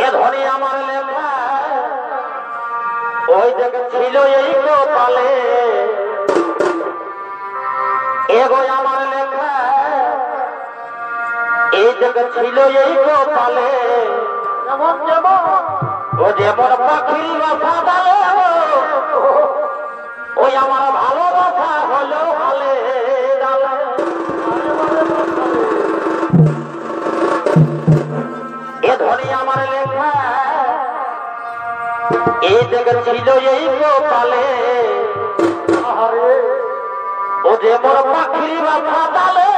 এ ধরে আমার লেখা ওই জায়গা ছিল এই কপালে এগোয় আমার লেখা এই জায়গা ছিল এই যেমন যেমন ও যেমন পাখির বাসা ডালে ওই আমার ভালোবাসা হলো ডালে। এ আমার লেখা, এই জায়গা ছিল এই ও যে মোর পাখির বাসা ডালে